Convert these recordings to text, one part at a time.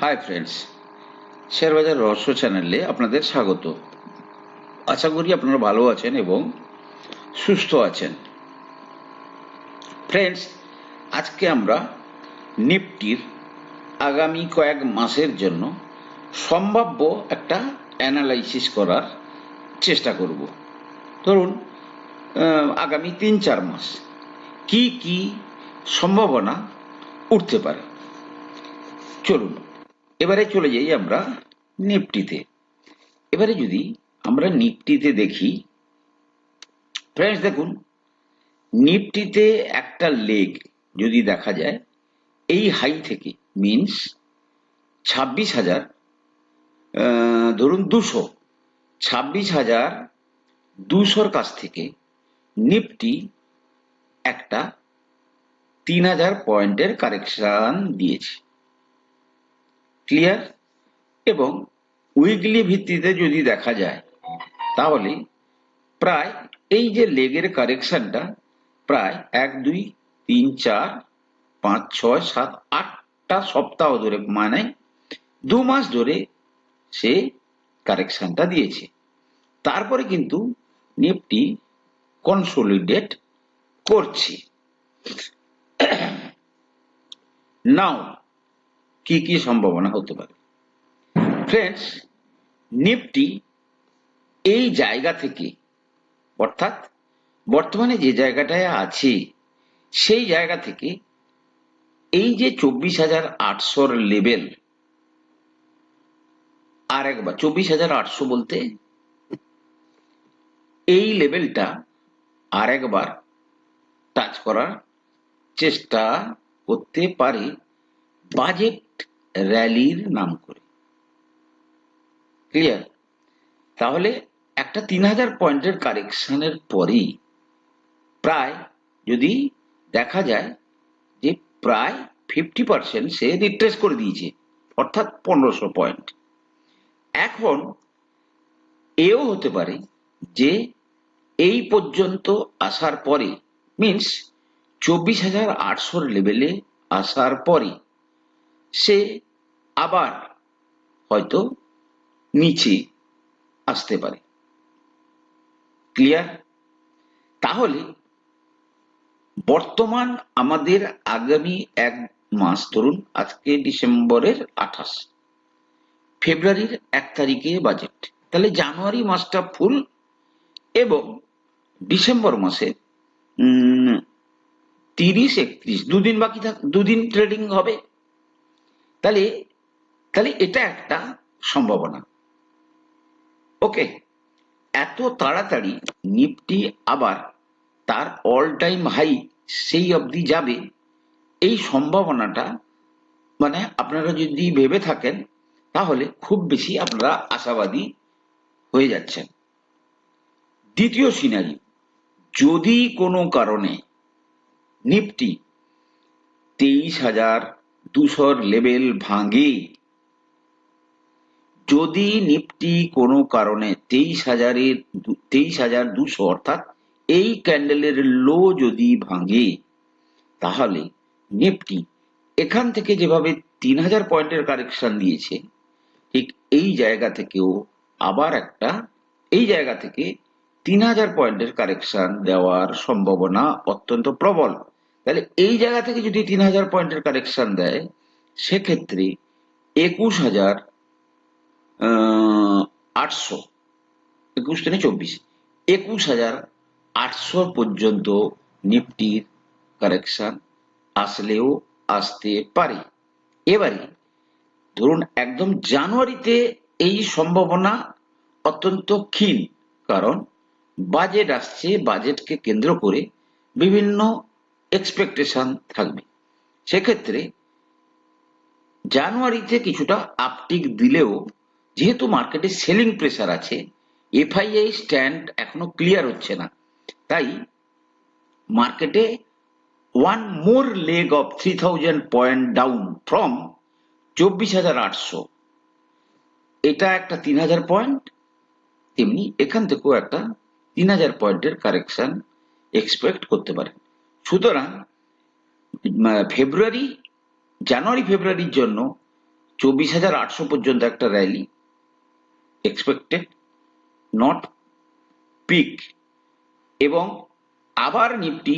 Hi friends শেয়ারবাজার রহস্য চ্যানেলে আপনাদের স্বাগত। আশা করি আপনারা ভালো আছেন এবং সুস্থ আছেন। ফ্রেন্ডস আজকে আমরা নিফটির আগামী কয়েক মাসের জন্য সম্ভাব্য একটা অ্যানালাইসিস করার চেষ্টা করব। ধরুন আগামী তিন চার মাস কি কি সম্ভাবনা উঠতে পারে? চলুন। এবারে চলে যাই আমরা নিফটিতে এবারে যদি আমরা নিফটিতে দেখি ফ্রেন্ডস দেখুন নিফটিতে একটা লেগ যদি দেখা যায়, এই হাই থেকে মিনস ছাব্বিশ হাজার ধরুন দুশো, ছাব্বিশ হাজার দুশোর কাছ থেকে নিফটি একটা তিন হাজার পয়েন্টের কারেকশন দিয়েছে। ক্লিয়ার এবং উইকলি ভিত্তিতে যদি দেখা যায়, তাহলে প্রায় এই যে লেগের কারেকশনটা প্রায় এক, দুই, তিন, চার, পাঁচ, ছয়, সাত, আটটা সপ্তাহ ধরে মানে দু মাস ধরে সে কারেকশনটা দিয়েছে। তারপরে কিন্তু নিফটি কনসোলিডেট করছে। নাও কি কি সম্ভাবনা হতে পারে? ফ্রেন্ডস নিফটি এই জায়গা থেকে, অর্থাৎ বর্তমানে যে জায়গাটায় আছে, সেই জায়গা থেকে এই যে চব্বিশ হাজার আটশোর লেভেল আর একবার, চব্বিশ হাজার আটশো বলতে এই লেভেলটা আর একবার টাচ করার চেষ্টা করতে পারে। বাজেট র্যালির নাম করে। ক্লিয়ার তাহলে একটা তিন হাজার পয়েন্টের কারেকশনের পরেই প্রায় যদি দেখা যায় যে প্রায় ফিফটি পার্সেন্ট সে রিট্রেস করে দিয়েছে, অর্থাৎ পনেরোশো পয়েন্ট। এখন এও হতে পারে যে এই পর্যন্ত আসার পরে মিন্স চব্বিশ হাজার আটশোর লেভেলে আসার পরে সে আবার হয়তো নিচে আসতে পারে। ক্লিয়ার? তাহলে বর্তমান আমাদের আগামী এক মাস, ধরুন আজকে ডিসেম্বরের আঠাশ, ফেব্রুয়ারির এক তারিখে বাজেট। তাহলে জানুয়ারি মাসটা ফুল এবং ডিসেম্বর মাসে তিরিশ, একত্রিশ, দুদিন বাকি থাক, দুদিন ট্রেডিং হবে। তাহলে তাহলে এটা একটা সম্ভাবনা। ওকে এত তাড়াতাড়ি নিফটি আবার তার অল টাইম হাই সেই অবধি যাবে, এই সম্ভাবনাটা মানে আপনারা যদি ভেবে থাকেন, তাহলে খুব বেশি আপনারা আশাবাদী হয়ে যাচ্ছেন। দ্বিতীয় সিনারি যদি কোনো কারণে নিফটি তেইশ হাজার দুশোর লেভেল ভাঙে। যদি নিফটি কোনো কারণে তেইশ হাজারের তেইশ হাজার দুশো, অর্থাৎ এই ক্যান্ডেলের লো যদি ভাঙে, তাহলে নিফটি এখান থেকে যেভাবে তিন হাজার পয়েন্টের কারেকশন দিয়েছে, ঠিক এই জায়গা থেকেও আবার একটা, এই জায়গা থেকে তিন হাজার পয়েন্টের কারেকশন দেওয়ার সম্ভাবনা অত্যন্ত প্রবল। তাহলে এই জায়গা থেকে যদি তিন হাজার পয়েন্টের কারেকশন দেয়, সেক্ষেত্রে একুশ হাজার আটশো, একুশ থেকে চব্বিশ, একুশ হাজার আটশো পর্যন্ত নিফটির কারেকশন আসলেও আসতে পারে। এবারে, ধরুন একদম জানুয়ারিতে এই সম্ভাবনা অত্যন্ত ক্ষীণ, কারণ বাজেট আসছে, বাজেটকে কেন্দ্র করে বিভিন্ন এক্সপেকটেশন থাকবে। সেক্ষেত্রে জানুয়ারিতে কিছুটা আপটিক দিলেও, যেহেতু মার্কেটে সেলিং প্রেসার আছে এফআইআই স্ট্যান্ড এখনও ক্লিয়ার হচ্ছে না। তাই মার্কেটে one more leg of three thousand point down from চব্বিশ হাজার আটশো। এটা একটা তিন হাজার পয়েন্ট তেমনি এখান থেকেও একটা তিন হাজার পয়েন্টের কারেকশন এক্সপেক্ট করতে পারেন। সুতরাং ফেব্রুয়ারি, জানুয়ারি, ফেব্রুয়ারির জন্য চব্বিশ হাজার আটশো পর্যন্ত একটা র্যালি। এক্সপেক্টেড নট পিক এবং আবার নিফটি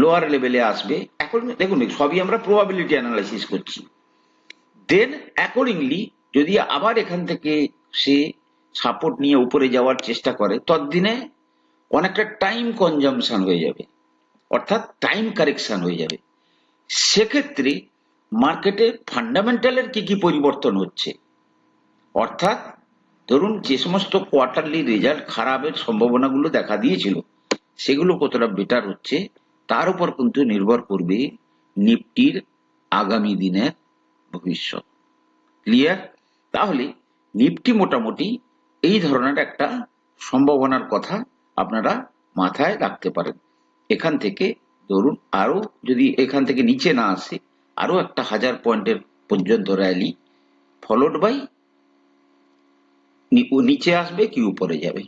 লোয়ার লেভেলে আসবে। এখন দেখুন, সবই আমরা প্রবাবিলিটি অ্যানালাইসিস করছি। দেন অ্যাকর্ডিংলি যদি আবার এখান থেকে সে সাপোর্ট নিয়ে উপরে যাওয়ার চেষ্টা করে ততদিনে অনেকটা টাইম কনজামশন হয়ে যাবে। অর্থাৎ টাইম কারেকশন হয়ে যাবে। সেক্ষেত্রে মার্কেটে ফান্ডামেন্টালের কি কি পরিবর্তন হচ্ছে? অর্থাৎ ধরুন যে সমস্ত কোয়ার্টারলি রেজাল্ট খারাপের সম্ভাবনাগুলো দেখা দিয়েছিল, সেগুলো কতটা বেটার হচ্ছে, তার উপর কিন্তু নির্ভর করবে নিফটির আগামী দিনের ভবিষ্যৎ। ক্লিয়ার তাহলে নিফটি মোটামুটি এই ধরনের একটা সম্ভাবনার কথা আপনারা মাথায় রাখতে পারেন। এখান থেকে ধরুন আরও যদি এখান থেকে নিচে না আসে, আরও একটা হাজার পয়েন্টের পর্যন্ত র্যালি ফলোড বাই নিচে আসবে কি উপরে যাবে।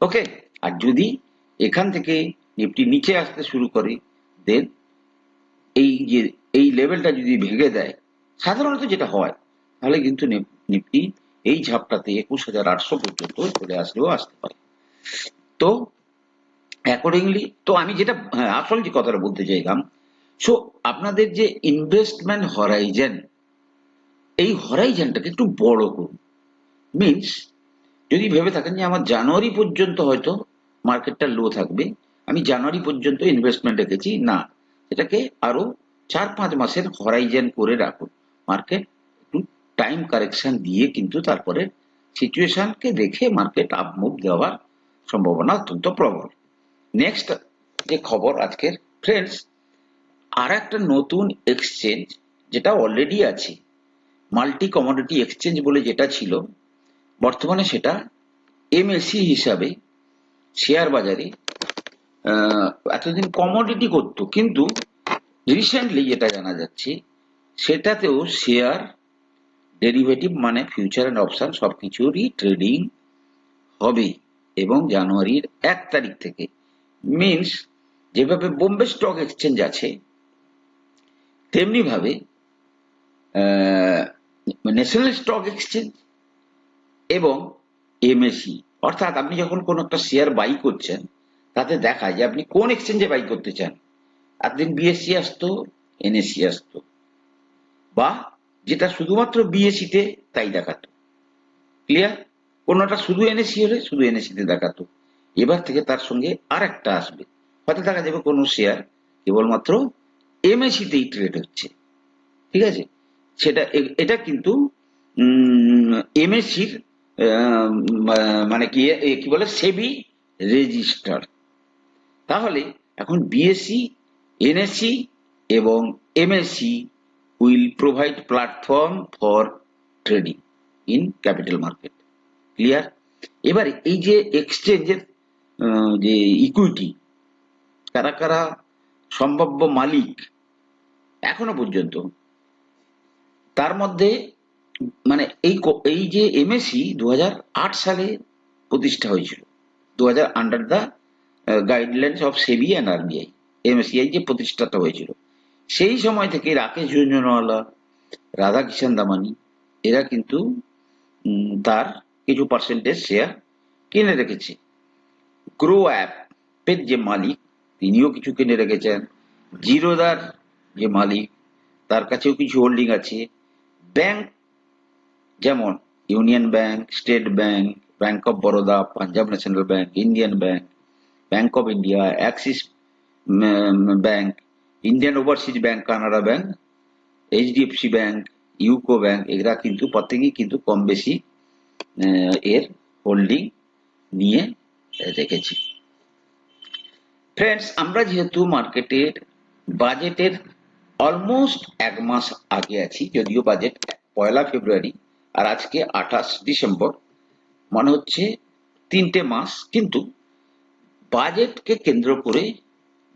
ওকে আর যদি এখান থেকে নিফটি নিচে আসতে শুরু করে দেন এই যে, এই লেভেলটা যদি ভেঙে দেয়, সাধারণত যেটা হয়, তাহলে কিন্তু নিফ- নিফটি এই ঝাপটাতে একুশ হাজার আটশো পর্যন্ত চলে আসলেও আসতে পারে। তো অ্যাকর্ডিংলি তো আমি যেটা হ্যাঁ আসল যে কথাটা বলতে চাইলাম সো আপনাদের যে ইনভেস্টমেন্ট হরাইজেন এই হরাইজেনটাকে একটু বড় করুন। মিনস যদি ভেবে থাকেন যে আমার জানুয়ারি পর্যন্ত হয়তো মার্কেটটা লো থাকবে, আমি জানুয়ারি পর্যন্ত ইনভেস্টমেন্ট রেখেছি, না এটাকে আরও চার পাঁচ মাসের হরাইজেন করে রাখুন। মার্কেট একটু টাইম কারেকশন দিয়ে কিন্তু তারপরে সিচুয়েশনকে দেখে মার্কেট আপ মুভ দেওয়ার সম্ভাবনা অত্যন্ত প্রবল। নেক্সট যে খবর আজকের ফ্রেন্ডস আর একটা নতুন এক্সচেঞ্জ যেটা অলরেডি আছে মাল্টি কমোডিটি এক্সচেঞ্জ বলে যেটা ছিল, বর্তমানে সেটা এমএসসি হিসাবে শেয়ার বাজারে এতদিন কমোডিটি করতো, কিন্তু রিসেন্টলি যেটা জানা যাচ্ছে, সেটাতেও শেয়ার ডেরিভেটিভ মানে ফিউচার অ্যান্ড অপশান সব কিছুরই ট্রেডিং হবে এবং জানুয়ারির এক তারিখ থেকে। মিনস যেভাবে বোম্বে স্টক এক্সচেঞ্জ আছে, তেমনি ভাবে ন্যাশনাল স্টক এক্সচেঞ্জ এবং এমএসি অর্থাৎ আপনি যখন কোন একটা শেয়ার বাই করছেন, তাতে দেখায় যে আপনি কোন এক্সচেঞ্জে বাই করতে চান। একদিন বিএসসি আসতো এনএসসি আসতো, বা যেটা শুধুমাত্র বিএসসি তে তাই দেখাতো। ক্লিয়ার কোনোটা শুধু এনএসসি হলে শুধু এনএসসি তে দেখাতো। এবার থেকে তার সঙ্গে আর একটা আসবে। হয়তো দেখা যাবে কোনো শেয়ার কেবলমাত্র এমএসসি তেই ট্রেড হচ্ছে। ঠিক আছে? সেটা এটা কিন্তু এমএসসির মানে কি কি বলে? সেবি রেজিস্টার তাহলে এখন বিএসসি এনএসসি এবং MSC will provide platform for trading in capital market clear এবারে এই যে এক্সচেঞ্জের যে ইকুইটি কারা কারা সম্ভাব্য মালিক এখনও পর্যন্ত, তার মধ্যে মানে এই এই যে দুহাজার আট সালে প্রতিষ্ঠা হয়েছিল দু হাজার under the guidelines of SEBI and RBI MSCI যে প্রতিষ্ঠাটা হয়েছিল, সেই সময় থেকে রাকেশ ঝুঞ্ঝুনওয়ালা রাধাকিষান দামানি, এরা কিন্তু তার কিছু পার্সেন্টেজ শেয়ার কিনে রেখেছে। গ্রো অ্যাপের যে মালিক, তিনিও কিছু কিনে রেখেছেন। জিরোদার যে মালিক, তার কাছেও কিছু হোল্ডিং আছে। ব্যাংক যেমন Union Bank State Bank Bank of Baroda Punjab National Bank Indian Bank Bank of India Axis Bank Indian Overseas Bank Canara Bank HDFC Bank UCO Bank এরা কিন্তু প্রত্যেকেই কিন্তু কম বেশি এর হোল্ডিং নিয়ে রেখেছে ফ্রেন্ডস আমরা যেহেতু মার্কেটের বাজেটের অলমোস্ট এক মাস আগে আছি, যদিও বাজেট পয়লা ফেব্রুয়ারি আর আজকে আঠাশ ডিসেম্বর, মনে হচ্ছে তিনটে মাস, কিন্তু বাজেটকে কেন্দ্র করে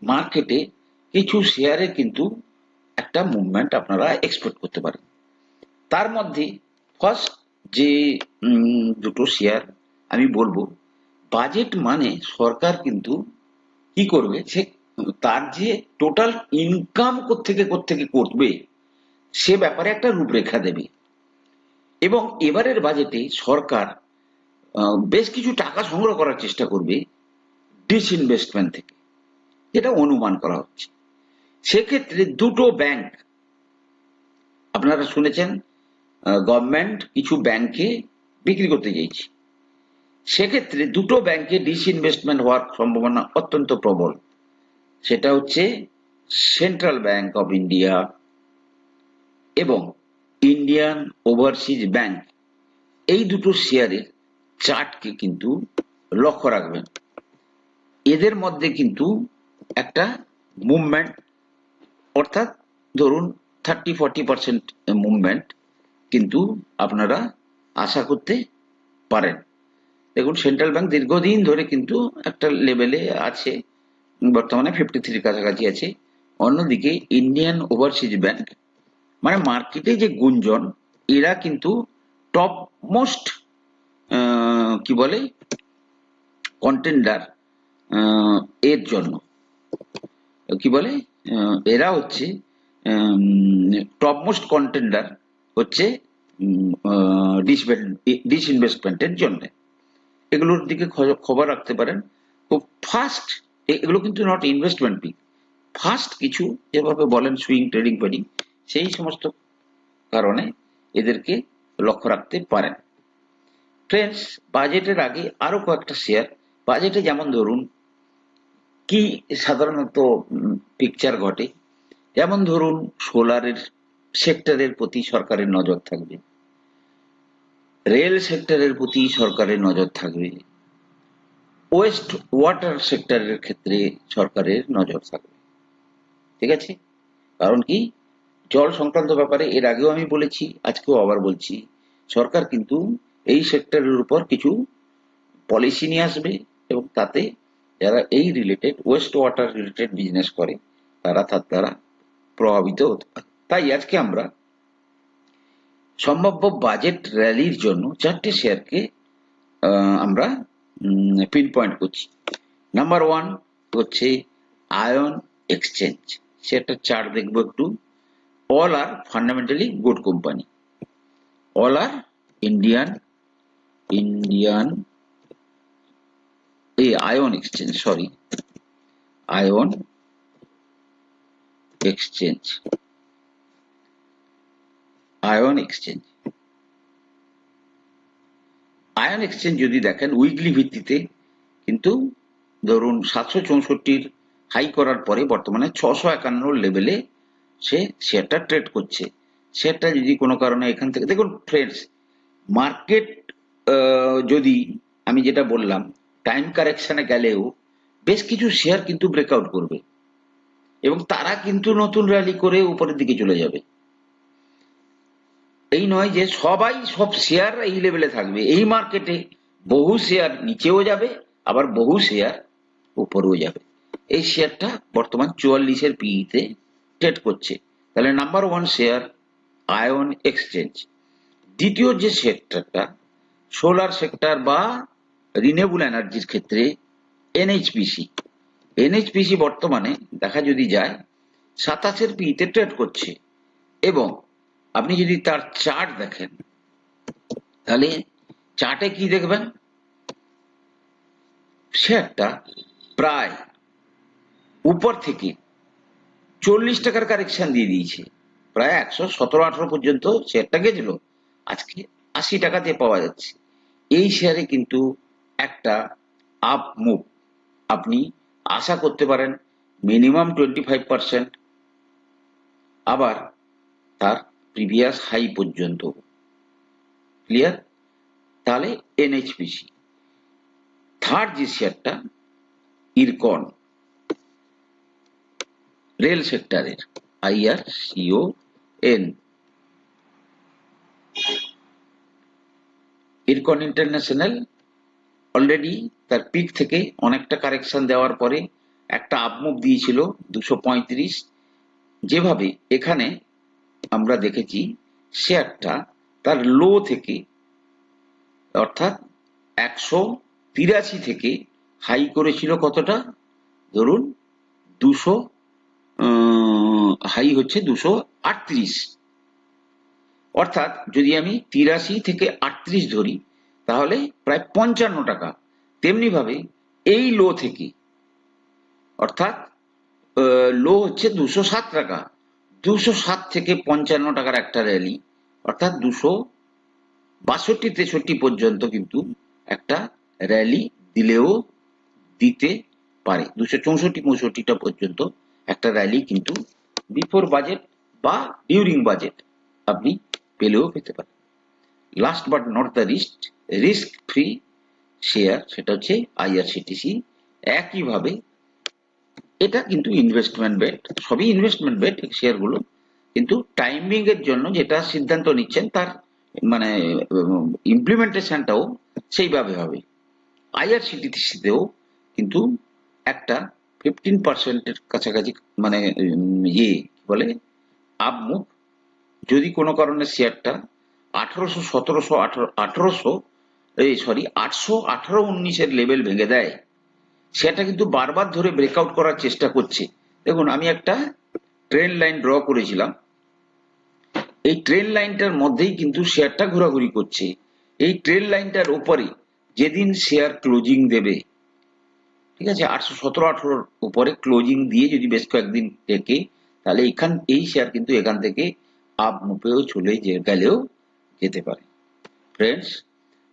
মার্কেটে কিছু শেয়ারে কিন্তু একটা মুভমেন্ট আপনারা এক্সপেক্ট করতে পারেন। তার মধ্যে ফার্স্ট যে দুটো শেয়ার আমি বলব বাজেট মানে সরকার কিন্তু কি করবে? সে তার যে টোটাল ইনকাম কোত্থেকে কোত্থেকে করবে, সে ব্যাপারে একটা রূপরেখা দেবে। এবং এবারের বাজেটে সরকার বেশ কিছু টাকা সংগ্রহ করার চেষ্টা করবে ডিসইনভেস্টমেন্ট থেকে। যেটা অনুমান করা হচ্ছে। সেক্ষেত্রে দুটো ব্যাংক আপনারা শুনেছেন গভর্নমেন্ট কিছু ব্যাংকে বিক্রি করতে চাইছে। সেক্ষেত্রে দুটো ব্যাংকে ডিসইনভেস্টমেন্ট হওয়ার সম্ভাবনা অত্যন্ত প্রবল। সেটা হচ্ছে সেন্ট্রাল ব্যাংক অফ ইন্ডিয়া এবং ইন্ডিয়ান ওভারসিজ ব্যাংক এই দুটো শেয়ারের চার্টকে কিন্তু লক্ষ্য রাখবেন। এদের মধ্যে কিন্তু একটা মুভমেন্ট অর্থাৎ ধরুন থার্টি ফর্টি পার্সেন্ট মুভমেন্ট কিন্তু আপনারা আশা করতে পারেন। দেখুন সেন্ট্রাল ব্যাংক দীর্ঘদিন ধরে কিন্তু একটা লেভেলে আছে, বর্তমানে ফিফটি থ্রির কাছাকাছি আছে। অন্যদিকে ইন্ডিয়ান ওভারসিজ ব্যাংক মানে মার্কেটে যে গুঞ্জন, এরা কিন্তু টপ মোস্ট কি বলে কন্টেন্ডার এর জন্য। কি বলে এরা হচ্ছে টপ মোস্ট কন্টেন্ডার হচ্ছে ডিসইনভেস্টমেন্টের জন্য। এগুলোর দিকে খবর রাখতে পারেন। খুব ফাস্ট এগুলো কিন্তু নট ইনভেস্টমেন্ট পিক ফাস্ট কিছু যেভাবে বলেন সুইং ট্রেডিং ফেডিং সেই সমস্ত কারণে এদেরকে লক্ষ্য রাখতে পারেন। ফ্রেন্ডস বাজেটের আগে আরও কয়েকটা শেয়ার বাজেটে যেমন ধরুন, কি সাধারণত পিকচার ঘটে? যেমন ধরুন সোলারের সেক্টরের প্রতি সরকারের নজর থাকবে। রেল সেক্টরের প্রতি সরকারের নজর থাকবে। ওয়েস্ট ওয়াটার সেক্টরের ক্ষেত্রে সরকারের নজর থাকবে। ঠিক আছে? কারণ কি? জল সংক্রান্ত ব্যাপারে এর আগেও আমি বলেছি, আজকেও আবার বলছি, সরকার কিন্তু এই সেক্টরের উপর কিছু পলিসি নিয়ে আসবে এবং তাতে যারা এই related waste water related business করে, তারা তার দ্বারা প্রভাবিত হতে পারে। তাই আজকে আমরা সম্ভাব্য বাজেট র্যালির জন্য চারটে শেয়ারকে আমরা পিন পয়েন্ট করছি। নাম্বার ওয়ান হচ্ছে আয়ন এক্সচেঞ্জ সেটা চার্ট দেখব একটু। All are fundamentally good company all are Indian Indian এই Ion Exchange sorry Ion Exchange Ion Exchange Ion Exchange যদি দেখেন উইকলি ভিত্তিতে কিন্তু ধরুন সাতশো চৌষট্টির হাই করার পরে বর্তমানে ছশো একান্ন লেভেলে সে শেয়ারটা ট্রেড করছে। শেয়ারটা যদি কোনো কারণে এখান থেকে, দেখুন ফ্রেন্ডস মার্কেট যদি আমি যেটা বললাম টাইম কারেকশনে গেলেও বেশ কিছু শেয়ার কিন্তু ব্রেকআউট করবে। এবং তারা কিন্তু নতুন র্যালি করে উপরের দিকে চলে যাবে। এই নয় যে সবাই সব শেয়ার এই লেভেলে থাকবে। এই মার্কেটে বহু শেয়ার নিচেও যাবে, আবার বহু শেয়ার উপরেও যাবে। এই শেয়ারটা বর্তমান চুয়াল্লিশের পিইতে ট্রেড করছে। তাহলে number one share Ion Exchange দ্বিতীয় যে সেক্টরটা সোলার সেক্টর বা রিনেবল এনার্জির ক্ষেত্রে এনএইচপিসি এনএইচপিসি বর্তমানে, দেখা যদি যায়, সাতাশের পিইতে ট্রেড করছে এবং আপনি যদি তার চার্ট দেখেন, তাহলে চার্টে কি দেখবেন? শেয়ারটা প্রায় উপর থেকে চল্লিশ টাকার কারেকশন দিয়ে দিয়েছে। প্রায় একশো সতেরো আঠারো পর্যন্ত শেয়ারটা গেছিল। আজকে আশি টাকাতে পাওয়া যাচ্ছে। এই শেয়ারে কিন্তু একটা আপ মুভ। আপনি আশা করতে পারেন, মিনিমাম টোয়েন্টি ফাইভ পার্সেন্ট। আবার তার প্রিভিয়াস হাই পর্যন্ত। ক্লিয়ার তাহলে এনএইচপিসি থার্ড যে শেয়ারটা ইরকন রেল সেক্টরের I R C O N IRCON international already তার পিক থেকে অনেকটা কারেকশন দেওয়ার পরে একটা আপমুভ দিয়েছিল দুশো যেভাবে এখানে আমরা দেখেছি শেয়ারটা তার লো থেকে, অর্থাৎ একশো তিরাশি থেকে হাই করেছিল কতটা? ধরুন, দুশো হাই হচ্ছে দুশো আটত্রিশ। অর্থাৎ যদি আমি তিরাশি থেকে আটত্রিশ ধরি, তাহলে প্রায় পঞ্চান্ন টাকা। তেমনি ভাবে এই লো থেকে, অর্থাৎ লো হচ্ছে দুশো সাত টাকা। দুশো সাত থেকে পঞ্চান্ন টাকার একটা র্যালি অর্থাৎ দুশো বাষট্টি, তেষট্টি পর্যন্ত কিন্তু একটা র্যালি দিলেও দিতে পারে। দুশো চৌষট্টি পঁয়ষট্টিটা পর্যন্ত একটা র্যালি কিন্তু বিফোর বাজেট বা ডিউরিং বাজেট আপনি পেলেও পেতে পারেন। Last but not the risk risk free share সেটা হচ্ছে আইআরসিটিসি একইভাবে এটা কিন্তু ইনভেস্টমেন্ট বেট সবই ইনভেস্টমেন্ট বেট শেয়ারগুলো কিন্তু টাইমিং এর জন্য যেটা সিদ্ধান্ত নিচ্ছেন, তার মানে ইমপ্লিমেন্টেশনটাও সেইভাবে হবে। আইআরসিটিসিতেও কিন্তু একটা ফিফটিন পার্সেন্টের কাছাকাছি মানে ইয়ে বলে আপ মুভ যদি কোনো কারণে শেয়ারটা আঠারোশো, সতেরোশো, আঠারো, আঠারোশো, এই সরি আটশো আঠারো উনিশের লেভেল ভেঙে দেয় সেটা কিন্তু বারবার ধরে ব্রেকআউট করার চেষ্টা করছে। দেখুন, আমি একটা ট্রেন লাইন ড্র করেছিলাম। এই ট্রেন লাইনটার মধ্যেই কিন্তু শেয়ারটা ঘোরাঘুরি করছে। এই ট্রেন লাইনটার উপরে যেদিন শেয়ার ক্লোজিং দেবে, ঠিক আছে, আটশো সতেরো আঠারোর উপরে ক্লোজিং দিয়ে যদি বেশ কয়েকদিন টেকে তাহলে এখান, এই শেয়ার কিন্তু এখান থেকে আপ মুপেও চলে যে, গেলেও যেতে পারে। ফ্রেন্ডস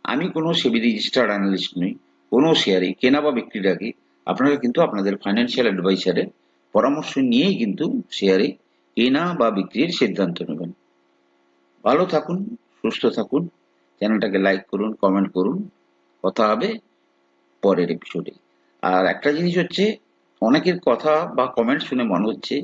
আমি কোনো সেবি রেজিস্টার্ড অ্যানালিস্ট নই। কোনো শেয়ারে কেনা বা বিক্রির আগে আপনারা কিন্তু আপনাদের ফাইন্যান্সিয়াল অ্যাডভাইসারের পরামর্শ নিয়েই কিন্তু শেয়ারে কেনা বা বিক্রির সিদ্ধান্ত নেবেন। ভালো থাকুন, সুস্থ থাকুন, চ্যানেলটাকে লাইক করুন কমেন্ট করুন। কথা হবে পরের এপিসোডে আর একটা জিনিস হচ্ছে, অনেকের কথা বা কমেন্ট শুনে মনে হচ্ছে,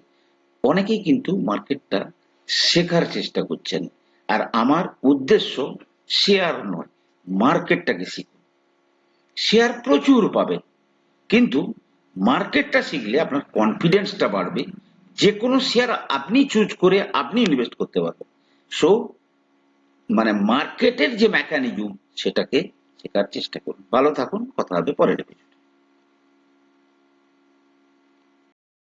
অনেকেই কিন্তু মার্কেটটা শেখার চেষ্টা করছেন। আর আমার উদ্দেশ্য শেয়ার নয়, মার্কেটটাকে শিখুন। শেয়ার প্রচুর পাবেন কিন্তু মার্কেটটা শিখলে আপনার কনফিডেন্সটা বাড়বে। যে কোনো শেয়ার আপনি চুজ করে আপনি ইনভেস্ট করতে পারবেন। সো মানে মার্কেটের যে মেকানিজম সেটাকে শেখার চেষ্টা করুন। ভালো থাকুন, কথা হবে পরের